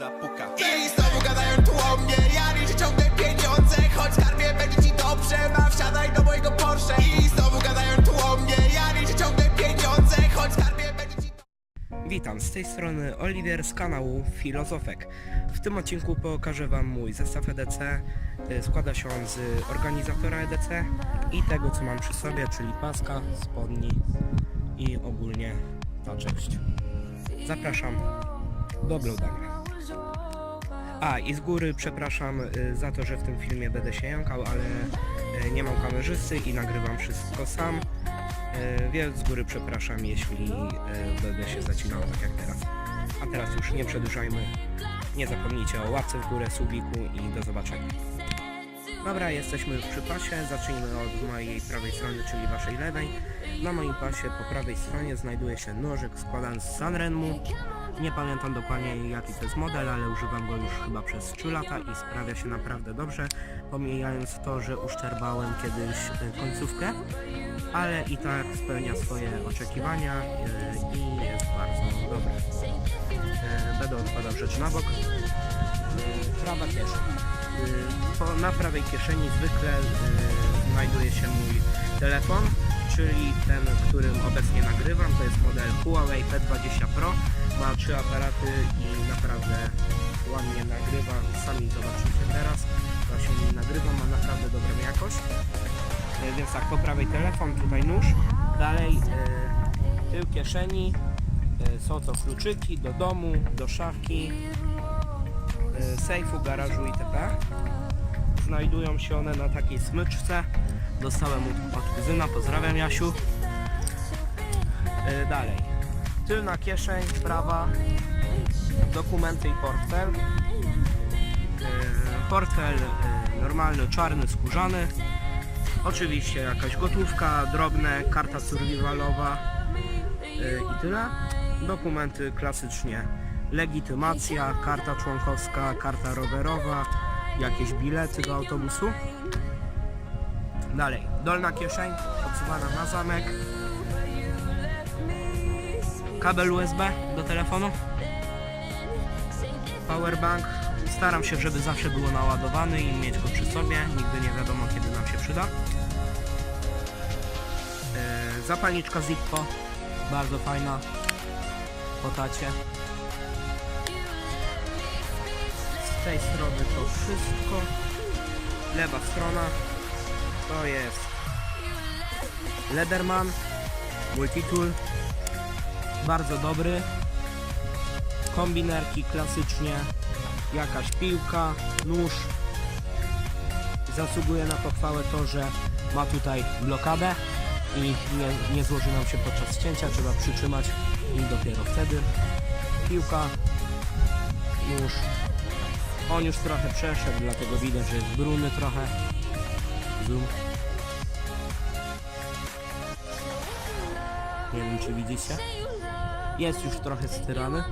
zapuka I znowu gadają tu o mnie Ja liczę ciągle pieniądze Choć będzie ci dobrze Ma wsiadaj do mojego Porsche I znowu gadają tu o mnie Ja liczę ciągle pieniądze Choć będzie ci Witam, z tej strony Oliwier z kanału Filozofek. W tym odcinku pokażę Wam mój zestaw EDC. Y, Składa się on z organizatora EDC i tego co mam przy sobie, czyli paska, spodni i ogólnie ta część. Zapraszam do oglądania. A i z góry przepraszam y, za to, że w tym filmie będę się jąkał, ale y, nie mam kamerzysty i nagrywam wszystko sam. E, Więc z góry przepraszam, jeśli będę się zacinał tak jak teraz. A teraz już nie przedłużajmy. Nie zapomnijcie o łapce w górę, subiku i do zobaczenia. Dobra, jesteśmy przy pasie. Zacznijmy od mojej prawej strony, czyli waszej lewej. Na moim pasie po prawej stronie znajduje się nożyk składany z Sanrenmu. Nie pamiętam dokładnie jaki to jest model, ale używam go już chyba przez 3 lata i sprawia się naprawdę dobrze, pomijając to, że uszczerbałem kiedyś e, końcówkę ale i tak spełnia swoje oczekiwania e, i jest bardzo dobry. E, Będę odkładał rzecz na bok. Prawa Po, na prawej kieszeni zwykle znajduje się mój telefon, czyli ten, którym obecnie nagrywam. To jest model Huawei P20 Pro. Ma trzy aparaty i naprawdę ładnie nagrywa. Sami zobaczycie teraz. Właśnie nagrywa, ma naprawdę dobrą jakość. E, Więc tak, po prawej telefon, tutaj nóż, dalej e, tył kieszeni, e, są to kluczyki do domu, do szafki, e, sejfu, garażu itp. Znajdują się one na takiej smyczce. Dostałem od- kuzyna, pozdrawiam Jasiu. Dalej, tylna kieszeń, prawa, dokumenty i portfel. E, portfel e, normalny, czarny, skórzany. Oczywiście jakaś gotówka, drobne, karta survivalowa yy, i tyle. Dokumenty klasycznie legitymacja, karta członkowska, karta rowerowa, jakieś bilety do autobusu. Dalej, dolna kieszeń odsuwana na zamek. Kabel USB do telefonu. Powerbank. Staram się, żeby zawsze było naładowany i mieć go przy sobie. Nigdy nie wiadomo, kiedy nam się przyda. E, zapalniczka Zippo. Bardzo fajna. Po tacie. Z tej strony to wszystko. Lewa strona to jest Lederman Multitool. Bardzo dobry. Kombinerki klasycznie jakaś piłka, nóż. Zasługuje na pochwałę to, że ma tutaj blokadę i nie, nie złoży nam się podczas cięcia, trzeba przytrzymać i dopiero wtedy. Piłka, nóż. On już trochę przeszedł, dlatego widać, że jest brudny trochę. Zoom. Nie wiem, czy widzicie. Jest już trochę styrany.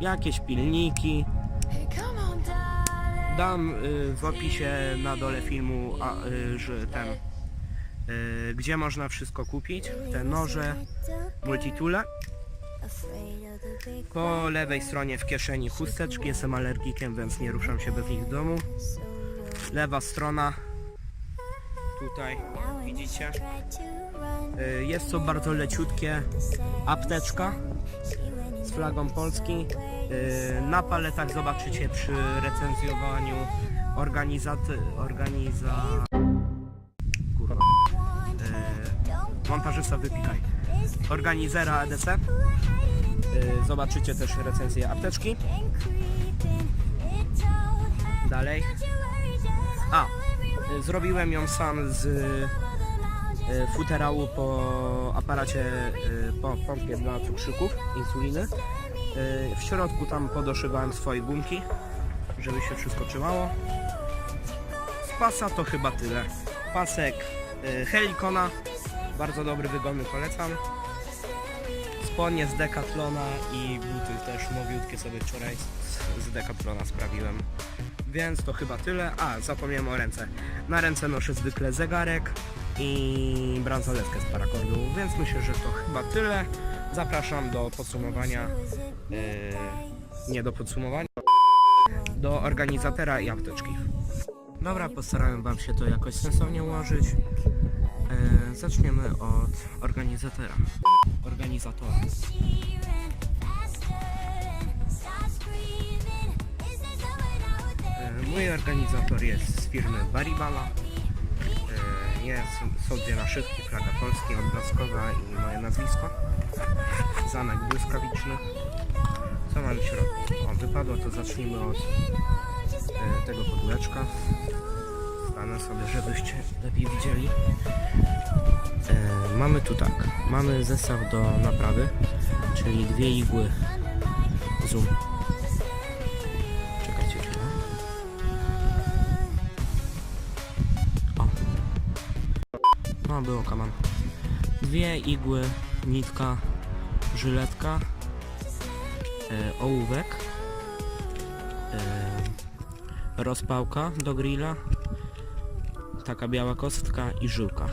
Jakieś pilniki, dam y, w opisie na dole filmu, a, y, że ten, y, gdzie można wszystko kupić, te noże, multitule. Po lewej stronie w kieszeni chusteczki, jestem alergikiem, więc nie ruszam się bez nich w domu. Lewa strona, tutaj widzicie, y, jest to bardzo leciutkie, apteczka z flagą Polski. Yy, Na paletach zobaczycie przy recenzjowaniu organizat... organiza... Kurwa. Yy, Montażysta wypikaj. Organizera EDC. Zobaczycie też recenzję apteczki. Dalej. A, zrobiłem ją sam z yy, futerału po aparacie, yy, po pompie dla cukrzyków, insuliny. W środku tam podoszywałem swoje gumki, żeby się wszystko trzymało. Z pasa to chyba tyle. Pasek Helikona, bardzo dobry, wygodny, polecam. Spodnie z Decathlona i buty też nowiutkie sobie wczoraj z- z Decathlona sprawiłem. Więc to chyba tyle. A, zapomniałem o ręce. Na ręce noszę zwykle zegarek i bransoletkę z parakordu, więc myślę, że to chyba tyle. Zapraszam do podsumowania yy, nie do podsumowania, do organizatora i apteczki. Dobra, postarałem Wam się to jakoś sensownie ułożyć. E, zaczniemy od organizatora. Organizatora. E, mój organizator jest z firmy Baribala. E, jest, są dwie naszywki, flaga Polski, odblaskowa i moje nazwisko. Zamek błyskawiczny. Co mam w środku? O, wypadło, to zacznijmy od e, tego podłeczka. Sobie, żebyście lepiej widzieli. E, mamy tu tak, mamy zestaw do naprawy, czyli dwie igły zoom. Czekajcie chwilę. O. No, było kaman. Dwie igły, nitka, żyletka, e, ołówek, e, rozpałka do grilla, taka biała kostka i żyłka.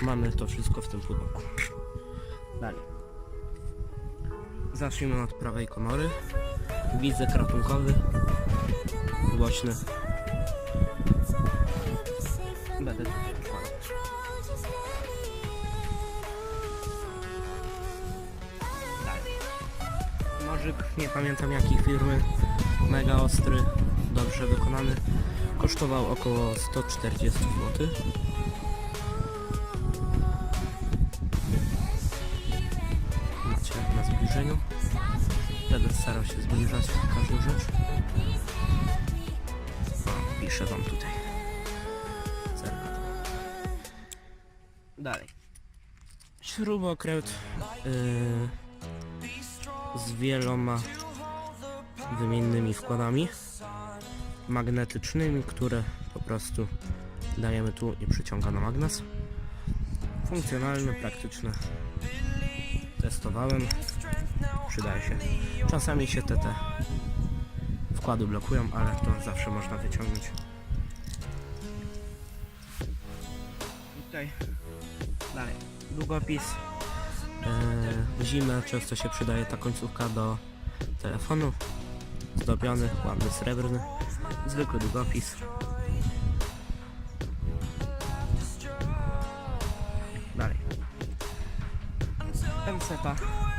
Mamy to wszystko w tym pudełku. Dalej. Zacznijmy od prawej komory. Widzek ratunkowy. Głośny. Będę tutaj. Dalej. Nożyk, nie pamiętam jakiej firmy. Mega ostry, dobrze wykonany. Kosztował około 140 zł. Macie na zbliżeniu. Będę starał się zbliżać każdą rzecz. O, piszę wam tutaj. Zerkam. Dalej. Śrubokręt yy, z wieloma wymiennymi wkładami magnetycznymi, które po prostu dajemy tu i przyciąga na magnes. Funkcjonalne, praktyczne. Testowałem. Przydaje się. Czasami się te, te wkłady blokują, ale to zawsze można wyciągnąć. Tutaj dalej. Długopis. W zimę często się przydaje ta końcówka do telefonu. Zdobiony, ładny, srebrny. Zwykły długopis. Dalej. Penseta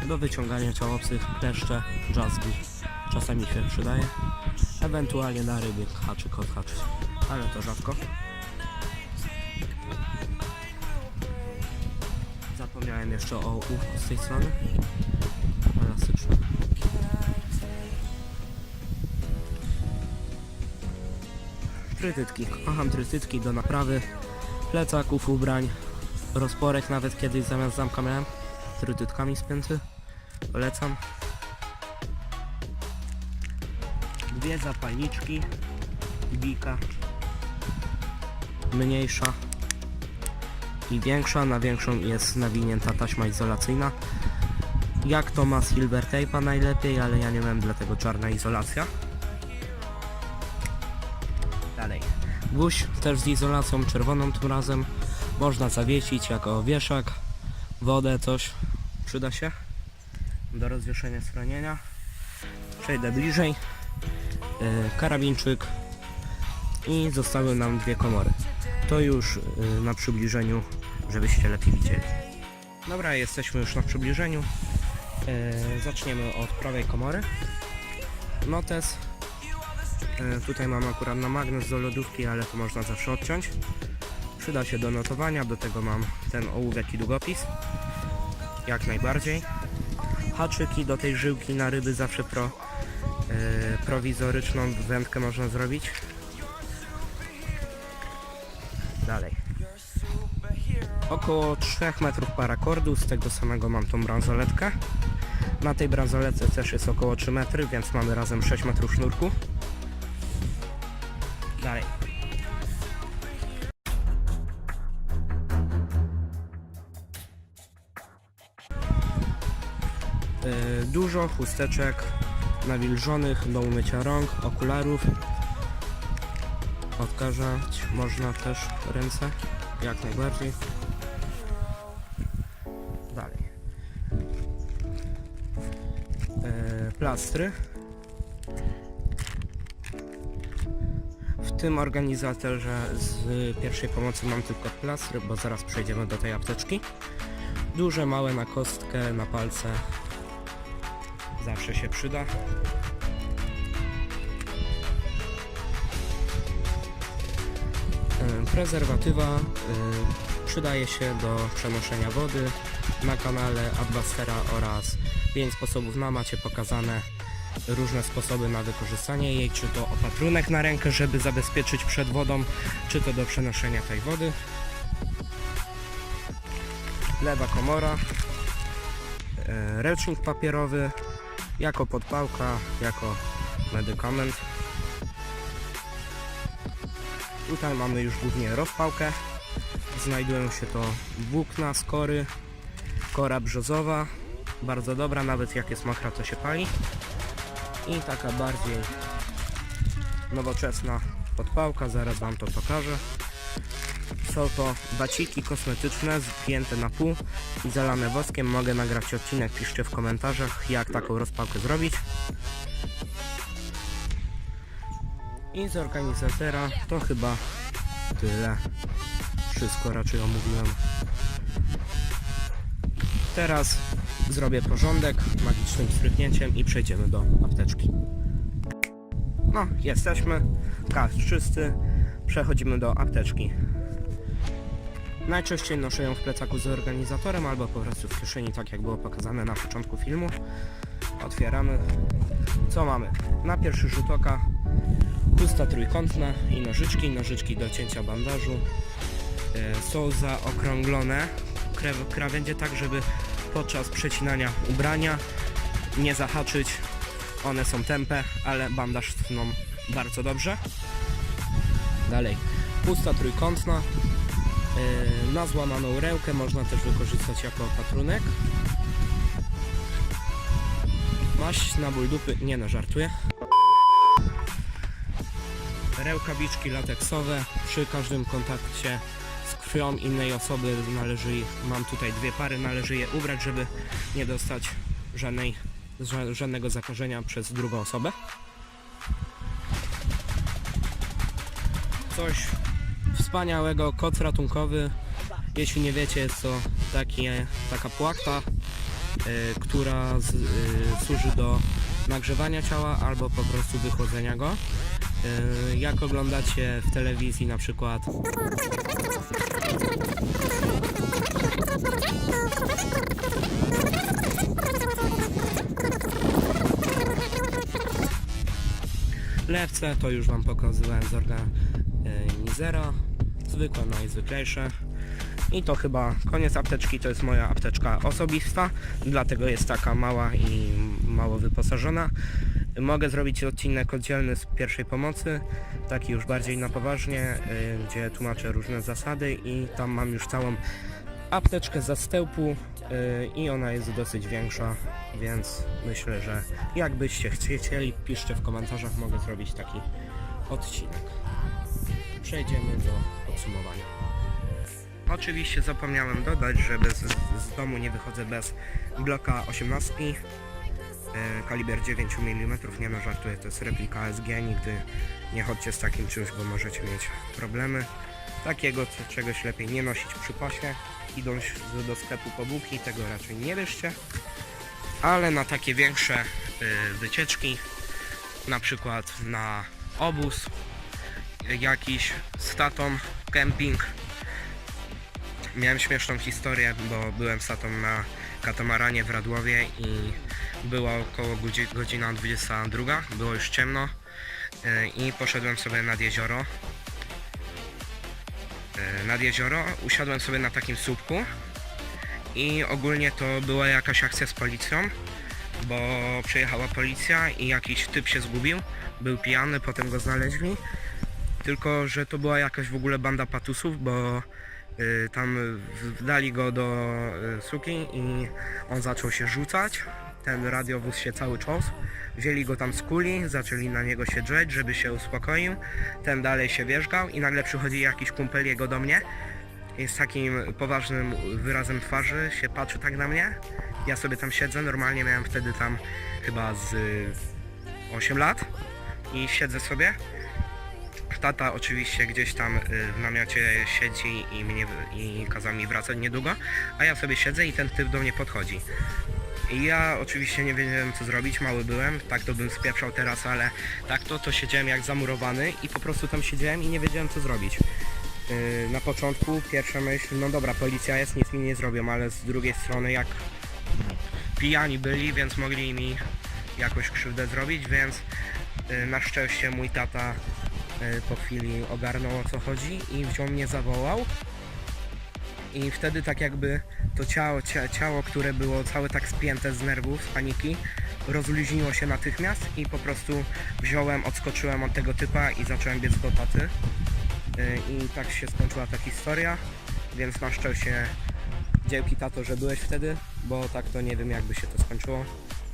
do wyciągania ciał obcych, kleszcze, drzazgi. Czasami się przydaje. Ewentualnie na ryby haczyk odhaczyć. Ale to rzadko. Zapomniałem jeszcze o łówku z tej strony. Trytytki. Kocham trytytki do naprawy plecaków, ubrań, rozporek nawet kiedyś zamiast zamka miałem trytytkami spięty. Polecam. Dwie zapalniczki. Bika. Mniejsza i większa. Na większą jest nawinięta taśma izolacyjna. Jak to ma silver tape'a najlepiej, ale ja nie mam dlatego czarna izolacja. Guś też z izolacją czerwoną tym razem. Można zawiesić jako wieszak, wodę, coś przyda się do rozwieszenia schronienia. Przejdę bliżej. Yy, karabinczyk i zostały nam dwie komory. To już yy, na przybliżeniu, żebyście lepiej widzieli. Dobra, jesteśmy już na przybliżeniu. Yy, zaczniemy od prawej komory. Notes. Yy, tutaj mam akurat na magnes do lodówki, ale to można zawsze odciąć. Przyda się do notowania, do tego mam ten ołówek i długopis. Jak najbardziej. Haczyki do tej żyłki na ryby zawsze pro, yy, prowizoryczną wędkę można zrobić. Dalej. Około 3 metrów parakordu, z tego samego mam tą bransoletkę. Na tej bransoletce też jest około 3 metry, więc mamy razem 6 metrów sznurku. Dużo chusteczek nawilżonych do umycia rąk, okularów. Odkażać można też ręce, jak najbardziej. Dalej. Yy, plastry. W tym organizatorze z pierwszej pomocy mam tylko plastry, bo zaraz przejdziemy do tej apteczki. Duże, małe na kostkę, na palce. Zawsze się przyda. E, Prezerwatywa y, przydaje się do przenoszenia wody na kanale Adbastera oraz 5 sposobów na macie pokazane różne sposoby na wykorzystanie jej, czy to opatrunek na rękę, żeby zabezpieczyć przed wodą, czy to do przenoszenia tej wody. Lewa komora, e, ręcznik papierowy, jako podpałka, jako medykament. Tutaj mamy już głównie rozpałkę. Znajdują się to włókna, skory, kora brzozowa. Bardzo dobra, nawet jak jest mokra to się pali. I taka bardziej nowoczesna podpałka, zaraz Wam to pokażę. Są to baciki kosmetyczne zpięte na pół i zalane woskiem. Mogę nagrać odcinek, piszcie w komentarzach jak taką rozpałkę zrobić. I z organizatora to chyba tyle. Wszystko raczej omówiłem. Teraz zrobię porządek magicznym stryknięciem i przejdziemy do apteczki. No, jesteśmy. Gaz czysty. Przechodzimy do apteczki. Najczęściej noszę ją w plecaku z organizatorem albo po prostu w kieszeni, tak jak było pokazane na początku filmu. Otwieramy. Co mamy? Na pierwszy rzut oka chusta trójkątna i nożyczki, nożyczki do cięcia bandażu. E, Są zaokrąglone krawędzie tak, żeby podczas przecinania ubrania nie zahaczyć. One są tępe, ale bandaż tną bardzo dobrze. Dalej, pusta trójkątna. Yy, na złamaną rękę można też wykorzystać jako opatrunek. Maść na ból dupy, nie no, żartuję. Rękawiczki lateksowe. Przy każdym kontakcie z krwią innej osoby należy, mam tutaj dwie pary, należy je ubrać, żeby nie dostać żadnej, ża- żadnego zakażenia przez drugą osobę. Coś wspaniałego, koc ratunkowy. Jeśli nie wiecie, jest to takie, taka płachta, y, która z, y, służy do nagrzewania ciała albo po prostu wychłodzenia go. Y, jak oglądacie w telewizji na przykład lewce, to już Wam pokazywałem z organizera, zwykłe, najzwyklejsze. I to chyba koniec apteczki, to jest moja apteczka osobista, dlatego jest taka mała i mało wyposażona. Mogę zrobić odcinek oddzielny z pierwszej pomocy, taki już bardziej na poważnie, y, gdzie tłumaczę różne zasady i tam mam już całą apteczkę zastępu y, i ona jest dosyć większa, więc myślę, że jakbyście chcieli, piszcie w komentarzach, mogę zrobić taki odcinek. Przejdziemy do podsumowania. Oczywiście zapomniałem dodać, że bez, z domu nie wychodzę bez bloka 18 e, kaliber 9 mm, nie no żartuję, to jest replika SG, nigdy nie chodźcie z takim czymś, bo możecie mieć problemy. Takiego czegoś lepiej nie nosić przy pasie, idąc do sklepu po bułki, tego raczej nie bierzcie. Ale na takie większe y, wycieczki, na przykład na obóz, jakiś z tatą, kemping, Miałem śmieszną historię, bo byłem z tatą na katamaranie w Radłowie i była około godzi- godzina 22, było już ciemno yy, i poszedłem sobie nad jezioro. Yy, Nad jezioro usiadłem sobie na takim słupku i ogólnie to była jakaś akcja z policją, bo przyjechała policja i jakiś typ się zgubił, był pijany, potem go znaleźli. Tylko, że to była jakaś w ogóle banda patusów, bo y, tam dali go do y, suki i on zaczął się rzucać. Ten radiowóz się cały czas. Wzięli go tam z kuli, zaczęli na niego się drzeć, żeby się uspokoił. Ten dalej się wierzgał i nagle przychodzi jakiś kumpel jego do mnie i z takim poważnym wyrazem twarzy się patrzy tak na mnie. Ja sobie tam siedzę, normalnie miałem wtedy tam chyba z y, 8 lat i siedzę sobie. Tata oczywiście gdzieś tam y, w namiocie siedzi i mnie i kazał mi wracać niedługo, a ja sobie siedzę i ten typ do mnie podchodzi. I ja oczywiście nie wiedziałem co zrobić, mały byłem, tak to bym spieprzał teraz, ale tak to to siedziałem jak zamurowany i po prostu tam siedziałem i nie wiedziałem co zrobić. Yy, na początku pierwsza myśl, no dobra, policja jest, nic mi nie zrobią, ale z drugiej strony jak pijani byli, więc mogli mi jakoś krzywdę zrobić, więc yy, na szczęście mój tata po chwili ogarnął o co chodzi i wziął mnie zawołał i wtedy tak jakby to ciało, cia, ciało, które było całe tak spięte z nerwów, z paniki, rozluźniło się natychmiast i po prostu wziąłem, odskoczyłem od tego typa i zacząłem biec do taty. Yy, I tak się skończyła ta historia, więc na szczęście dzięki tato, że byłeś wtedy, bo tak to nie wiem jakby się to skończyło.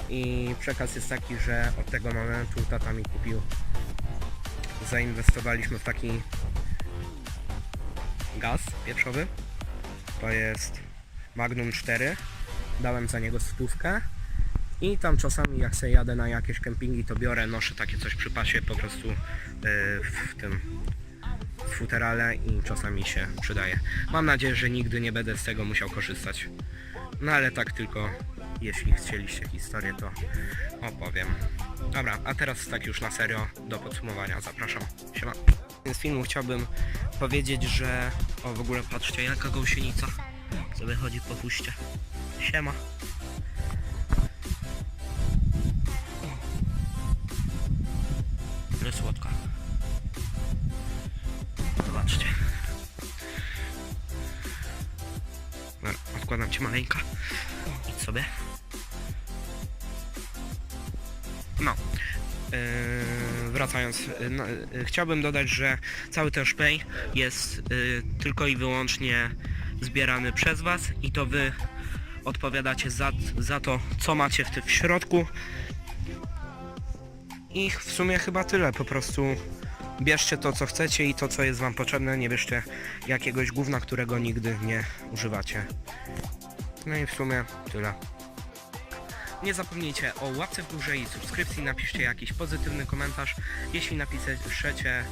I przekaz jest taki, że od tego momentu tata mi kupił, zainwestowaliśmy w taki gaz pieprzowy. To jest Magnum 4. Dałem za niego stówkę. I tam czasami jak sobie jadę na jakieś kempingi to biorę, noszę takie coś przy pasie po prostu yy, w tym futerale i czasami się przydaje. Mam nadzieję, że nigdy nie będę z tego musiał korzystać. No ale tak tylko jeśli chcieliście historię to opowiem. Dobra, a teraz tak już na serio do podsumowania zapraszam. Siema. Z filmu chciałbym powiedzieć, że... O w ogóle patrzcie jaka gąsienica sobie chodzi po puście. Siema. Ale słodka. Zobaczcie. Odkładam cię maleńka. Idź sobie. No. Yy, wracając, yy, yy, chciałbym dodać, że cały ten szpej jest yy, tylko i wyłącznie zbierany przez Was i to Wy odpowiadacie za, za to, co macie w tym w środku. I w sumie chyba tyle, po prostu bierzcie to, co chcecie i to, co jest Wam potrzebne, nie bierzcie jakiegoś gówna, którego nigdy nie używacie. No i w sumie tyle. Nie zapomnijcie o łapce w górze i subskrypcji, napiszcie jakiś pozytywny komentarz. Jeśli napiszecie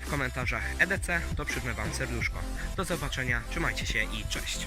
w komentarzach EDC, to przypnę Wam serduszko. Do zobaczenia, trzymajcie się i cześć.